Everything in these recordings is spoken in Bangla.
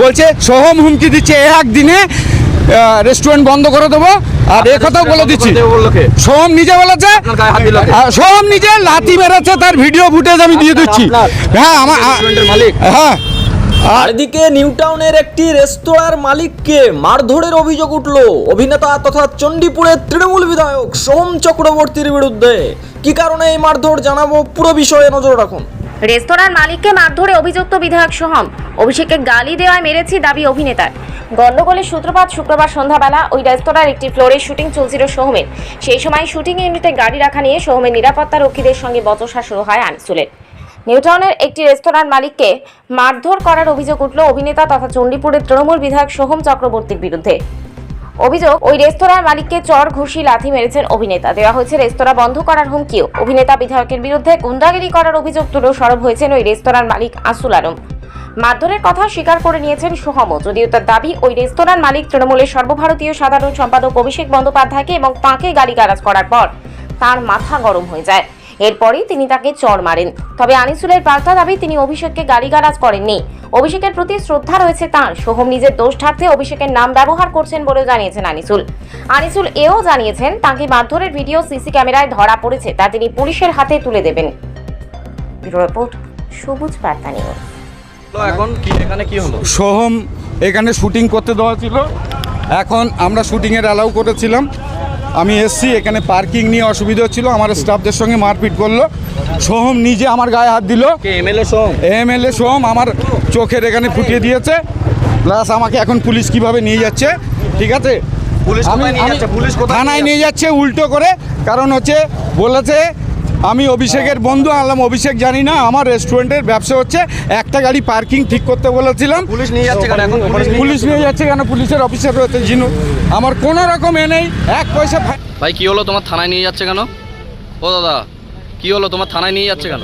বলছে সোহম হুমকি দিচ্ছে একদিনে রেস্টুরেন্ট বন্ধ করে দেবো আর এ কথাও বলে দিচ্ছি। সোহম নিজে বলেছে সোহম নিজে লাথি মেরেছে তার ভিডিও ফুটেজ আমি দিয়ে দিচ্ছি। হ্যাঁ আমার মালিক? হ্যাঁ। আর এদিকে নিউটাউনের একটি রেস্তোরাঁর মালিককে মারধরের অভিযোগ উঠল। অভিনেতা তথা চণ্ডীপুরের তৃণমূল বিধায়ক সোহম চক্রবর্তীর বিরুদ্ধে। কি কারণে এই মারধর জানাব পুরো বিষয়ে নজর রাখুন। রেস্তোরাঁর মালিককে মারধরে অভিযুক্ত বিধায়ক সোহম। অভিষেককে গালি দেওয়ায় মেরেছি দাবি অভিনেতার। গন্ডগোলের সূত্রপাত শুক্রবার সন্ধ্যাবেলা ওই রেস্তোরাঁর একটি ফ্লোরে শুটিং চলছিল সোহমের। সেই সময় শুটিং ইউনিটে গাড়ি রাখা নিয়ে সোহমের নিরাপত্তা রক্ষীদের সঙ্গে বচসা শুরু হয় আনিসুলের। নিউটাউনের একটি রেস্তোরাঁর মালিককে মারধর করার অভিযোগ উঠল অভিনেতা তথা চণ্ডীপুরের তৃণমূল বিধায়ক সোহম চক্রবর্তীর বিরুদ্ধে। অভিযোগ, ওই রেস্তোরাঁর মালিককে চর ঘুষি লাথি মেরেছেন অভিনেতা। দেওয়া হয়েছে রেস্তোরাঁ বন্ধ করার হুমকিও। অভিনেতা বিধায়কের বিরুদ্ধে গুন্ডাগিরি করার অভিযোগ তুলেও সরব হয়েছেন ওই রেস্তোরাঁর মালিক আসুল আলম। মারধরের কথা স্বীকার করে নিয়েছেন সুহমও যদিও তার দাবি, ওই রেস্তোরাঁর মালিক তৃণমূলের সর্বভারতীয় সাধারণ সম্পাদক অভিষেক বন্দ্যোপাধ্যায়কে এবং তাঁকে গালিগালাজ করার পর তার মাথা গরম হয়ে যায়। এরপরেই তিনি তাকে চড় মারেন। তবে আনিসুলের পাল্টা দাবি তিনি অভিষেককে গালিগালাজ করেননি। অভিষেকের প্রতি শ্রদ্ধা রয়েছে তাঁর। সোহম নিজের দোষ ঢাকতে অভিষেকের নাম ব্যবহার করছেন বলেও জানিয়েছেন আনিসুল। আনিসুল এও জানিয়েছেন তাকে মারধরের ভিডিও সিসি ক্যামেরায় ধরা পড়েছে তা তিনি পুলিশের হাতে তুলে দেবেন। রিপোর্ট সবুজ বার্তা নিউজ। এখন কি এখানে কি হলো? সোহম এখানে শুটিং করতে দেওয়া ছিল। এখন আমরা শুটিংয়ের অ্যালাউ করেছিলাম। আমি এসছি এখানে পার্কিং নিয়ে অসুবিধা হচ্ছিল আমার স্টাফদের সঙ্গে মারপিট করল। সোহম নিজে আমার গায়ে হাত দিল। এমএলএ সোম এমএলএ সোহম আমার চোখের এখানে ফুটিয়ে দিয়েছে। প্লাস আমাকে এখন পুলিশ কীভাবে নিয়ে যাচ্ছে ঠিক আছে? পুলিশ থানায় নিয়ে নিয়ে যাচ্ছে উল্টো করে কারণ হচ্ছে বলেছে আমি অভিষেকের বন্ধু আনলাম। অভিষেক জানি না আমার রেস্টুরেন্টের ব্যবসা হচ্ছে একটা গাড়ি পার্কিং ঠিক করতে বলেছিলাম। পুলিশ নিয়ে যাচ্ছে কেন? এখন পুলিশ নিয়ে যাচ্ছে কেন? পুলিশের অফিসার রয়েছে জিনু। আমার কোনো রকম এ নেই এক পয়সা ভাই কি হলো? তোমার থানায় নিয়ে যাচ্ছে কেন? ও দাদা কি হলো? তোমার থানায় নিয়ে যাচ্ছে কেন?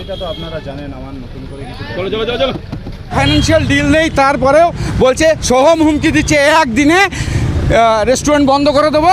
ফাইন্যান্সিয়াল ডিল নেই। তারপরেও বলছে সোহম হুমকি দিচ্ছে একদিনে রেস্টুরেন্ট বন্ধ করে দেবো।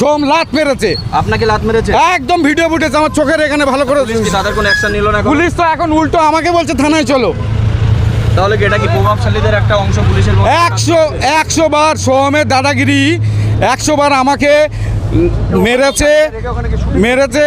সোম লাত মেরেছে। আপনাকে লাত মেরেছে? একদম ভিডিও ফুটেজ আমার চোখের এখানে ভালো করে পুলিশ কি তাদের কোনো অ্যাকশন নিল না? পুলিশ তো এখন উল্টো আমাকে বলছে থানায় চলো। তাহলে কি এটা কি প্রভাবশালীদের একটা অংশ পুলিশের? একশো একশো বার সোহমের দাদাগিরি একশো বার আমাকে মেরেছে মেরেছে।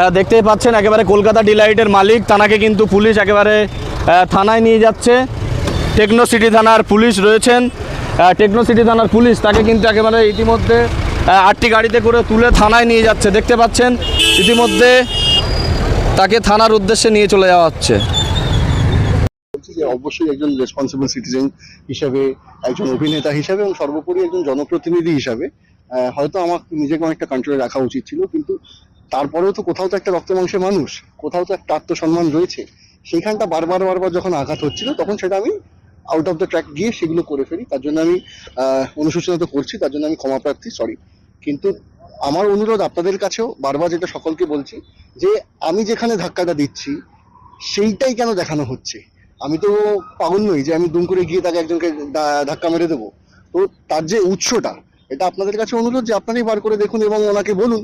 হ্যাঁ দেখতেই পাচ্ছেন, একেবারে কলকাতা ডিলাইটের মালিক তানাকে কিন্তু পুলিশ একেবারে থানায় নিয়ে যাচ্ছে। টেকনো সিটি থানার পুলিশ রয়েছেন। টেকনো সিটি থানার পুলিশ তাকে কিন্তু একেবারে ইতিমধ্যে আটটি গাড়িতে করে তুলে থানায় নিয়ে যাচ্ছে। দেখতে পাচ্ছেন, ইতিমধ্যে তাকে থানার উদ্দেশ্যে নিয়ে চলে যাওয়া হচ্ছে। অবশ্যই একজন রেসপন্সিবল সিটিজেন হিসাবে, একজন অভিনেতা হিসাবে এবং সর্বোপরি একজন জনপ্রতিনিধি হিসাবে হয়তো আমার নিজেকে অনেকটা কন্ট্রোলে রাখা উচিত ছিল, কিন্তু তারপরেও তো কোথাও তো একটা রক্ত মাংসের মানুষ, কোথাও তো একটা আত্মসম্মান রয়েছে। সেইখানটা বারবার বারবার যখন আঘাত হচ্ছিল, তখন সেটা আমি আউট অফ দ্য ট্র্যাক গিয়ে সেগুলো করে ফেলি। তার জন্য আমি অনুশোচনা তো করছি, তার জন্য আমি ক্ষমা প্রার্থী সরি কিন্তু আমার অনুরোধ আপনাদের কাছেও বারবার যেটা সকলকে বলছি, যে আমি যেখানে ধাক্কাটা দিচ্ছি, সেইটাই কেন দেখানো হচ্ছে? আমি তো পাগল নই যে আমি দুম করে গিয়ে তাকে একজনকে ধাক্কা মেরে দেবো। তো তার যে উৎসটা, এটা আপনাদের কাছে অনুরোধ যে আপনারাই বার করে দেখুন এবং ওনাকে বলুন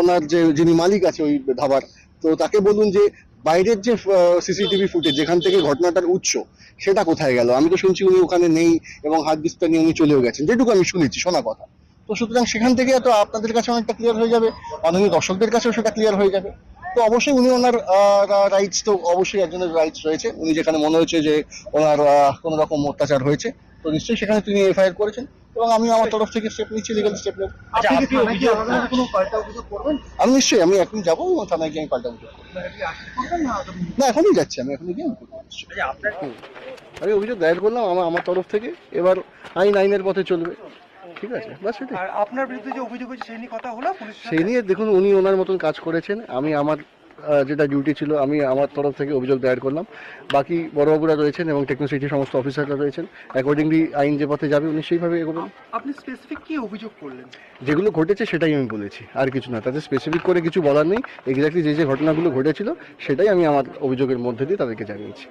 ওনার যে যিনি মালিক আছে ওই ধাবার, তো তাকে বলুন যে বাইরের যে সিসিটিভি ফুটেজ যেখান থেকে ঘটনাটার উৎস, সেটা কোথায় গেল? আমি তো শুনছি উনি ওখানে নেই এবং হাত দিস্তা নিয়ে উনি চলেও গেছেন। যেটুকু আমি শুনেছি, শোনা কথা। তো সুতরাং সেখান থেকে তো আপনাদের কাছে অনেকটা ক্লিয়ার হয়ে যাবে, মাননীয় দর্শকদের কাছেও সেটা ক্লিয়ার হয়ে যাবে। তো অবশ্যই উনি ওনার রাইটস তো অবশ্যই একজনের রাইটস রয়েছে। উনি যেখানে মনে হয়েছে যে ওনার কোনো রকম অত্যাচার হয়েছে, তো নিশ্চয়ই সেখানে তিনি এফআইআর করেছেন। এবং আমি আমার তরফ থেকে স্টেপ নিচ্ছি লিগাল স্টেপ নেব। করবেন? আমি নিশ্চয়ই আমি এখন যাব থানায় গিয়ে আমি পাল্টা অভিযোগ না এখনই যাচ্ছি আমি এখনই গিয়ে আমি। আমি অভিযোগ দায়ের করলাম আমার আমার তরফ থেকে। এবার আইন আইনের পথে চলবে। ঠিক আছে বাস আর আপনার বিরুদ্ধে যে অভিযোগ হয়েছে সেই নিয়ে কথা হলো সেই নিয়ে দেখুন উনি ওনার মতন কাজ করেছেন। আমি আমার যেটা ডিউটি ছিল আমি আমার তরফ থেকে অভিযোগ দায়ের করলাম। বাকি বড়বাবুরা রয়েছেন এবং টেকনোসিটির সমস্ত অফিসাররা রয়েছেন। অ্যাকর্ডিংলি আইন যে পথে যাবে উনি সেইভাবে এগোবেন। আপনি স্পেসিফিক কি অভিযোগ করলেন? যেগুলো ঘটেছে সেটাই আমি বলেছি আর কিছু না। তাদের স্পেসিফিক করে কিছু বলার নেই। এক্স্যাক্টলি যে যে ঘটনাগুলো ঘটেছিল সেটাই আমি আমার অভিযোগের মধ্যে দিয়ে তাদেরকে জানিয়েছি।